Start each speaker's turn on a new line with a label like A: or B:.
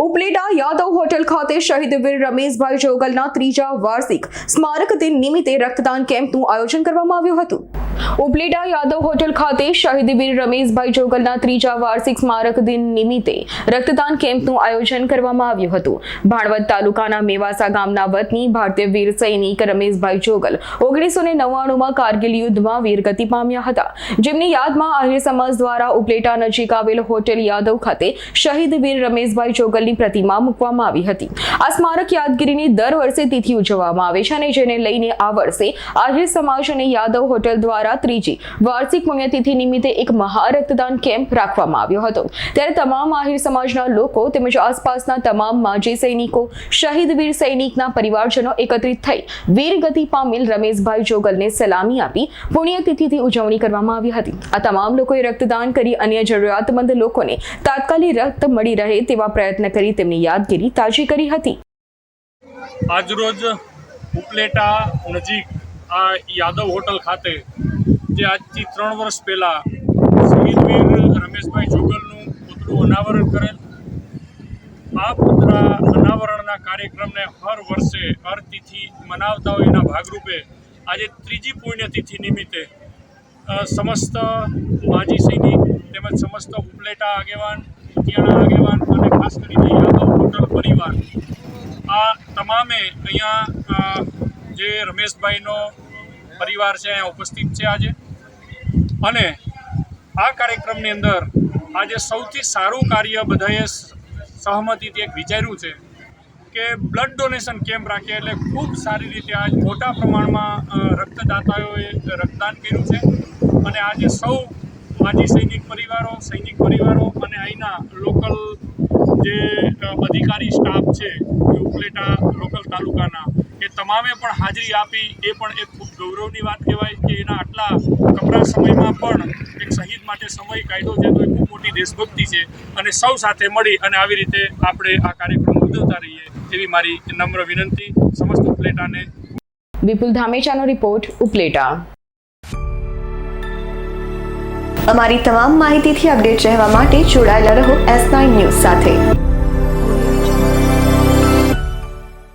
A: Upleta Yadav hotel ખાતે શહીદ વીર રમેશભાઈ જોગલના ત્રીજા વાર્ષિક સ્મારક દિન નિમિત્તે રક્તદાન કેમ્પનું આયોજન કરવામાં આવ્યું હતું. ઉપલેટા યાદવ હોટેલ ખાતે શહીદ વીર રમેશભાઈ જોગલના ત્રીજા વાર્ષિક સ્મારક દિન નિમિત્તે રક્તદાન કેમ્પનું આયોજન કરવામાં આવ્યું હતું. ભાણવત તાલુકાના મેવાસા ગામના વતની ભારતીય વીર સૈનિક રમેશભાઈ જોગલ ઓગણીસો ને નવ્વાણુંમાં કારગિલ યુદ્ધમાં વીરગતિ પામ્યા હતા. જેમની યાદમાં આહિર સમાજ દ્વારા ઉપલેટા નજીક આવેલ હોટેલ યાદવ ખાતે શહીદ વીર રમેશભાઈ જોગલની પ્રતિમા મૂકવામાં આવી હતી. આ સ્મારક યાદગીરીની દર વર્ષે તિથિ ઉજવવામાં આવે છે અને જેને લઈને આ વર્ષે આહિર સમાજ અને યાદવ હોટેલ દ્વારા ત્રીજી વાર્ષિક પુણ્યતિથિ નિમિત્તે એક મહા કેમ્પ રાખવામાં આવ્યો હતો. ત્યારે તમામ આહિર સમાજના લોકો તેમજ આસપાસના તમામ માજી સૈનિકો, શહીદ વીર સૈનિકના પરિવારજનો એકત્રિત થઈ વીરગતિ પામેલ રમેશભાઈ જોગલને સલામી આપી પુણ્યતિથિથી ઉજવણી કરવામાં આવી હતી. આ તમામ લોકોએ રક્તદાન કરી અન્ય જરૂરિયાતમંદ લોકોને તાત્કાલિક રક્ત મળી રહે તેવા પ્રયત્ન કરી તેમની યાદગીરી તાજી કરી હતી.
B: આજરોજ ઉપલેટા નજીક આ યાદવ હોટલ ખાતે જે આજથી ત્રણ વર્ષ પહેલાં શહીદ રમેશભાઈ જોગલનું પુતળું અનાવરણ કરેલ. આ પુતળા અનાવરણના કાર્યક્રમને હર વર્ષે હર તિથિ મનાવતા હોય એના ભાગરૂપે આજે ત્રીજી પુણ્યતિથિ નિમિત્તે સમસ્ત માજી સૈનિક તેમજ સમસ્ત ઉપલેટા આગેવાન, ઉતિયાણા આગેવાન અને ખાસ કરીને યાદવ હોટલ પરિવાર, આ તમામે અહીંયા જે રમેશભાઈનો પરિવાર છે, અહીંયા ઉપસ્થિત છે આજે. અને આ કાર્યક્રમની અંદર આજે સૌથી સારું કાર્ય બધાએ સહમતિથી એક વિચાર્યું છે કે બ્લડ ડોનેશન કેમ્પ રાખીએ એટલે ખૂબ સારી રીતે આજ મોટા પ્રમાણમાં રક્તદાતાઓએ રક્તદાન કર્યું છે અને આજે સૌ માજી સૈનિક પરિવારો સૈનિક પરિવારો અને અહીંના લોકલ જે અધિકારી સ્ટાફ છે, ઉપલેટા લોકલ તાલુકાના તમામે પણ હાજરી આપી એ પણ એક ખૂબ ગૌરવની વાત કહેવાય કે એના આટલા કપરા સમયમાં પણ એક શહીદ માટે સમય કાયદો છે તો એ ખૂબ મોટી દેશભક્તિ છે. અને સૌ સાથે મળી અને આવી રીતે આપણે આ કાર્યક્રમ ઉજવતા રહીએ એવી મારી નમ્ર વિનંતી. સમસ્ત ઉપલેટાને
A: વિપુલ ધામેચાનો રિપોર્ટ ઉપલેટા.
C: અમારી તમામ માહિતીથી અપડેટ રહેવા માટે જોડાયેલા રહો એસ નાઇન ન્યૂઝ સાથે.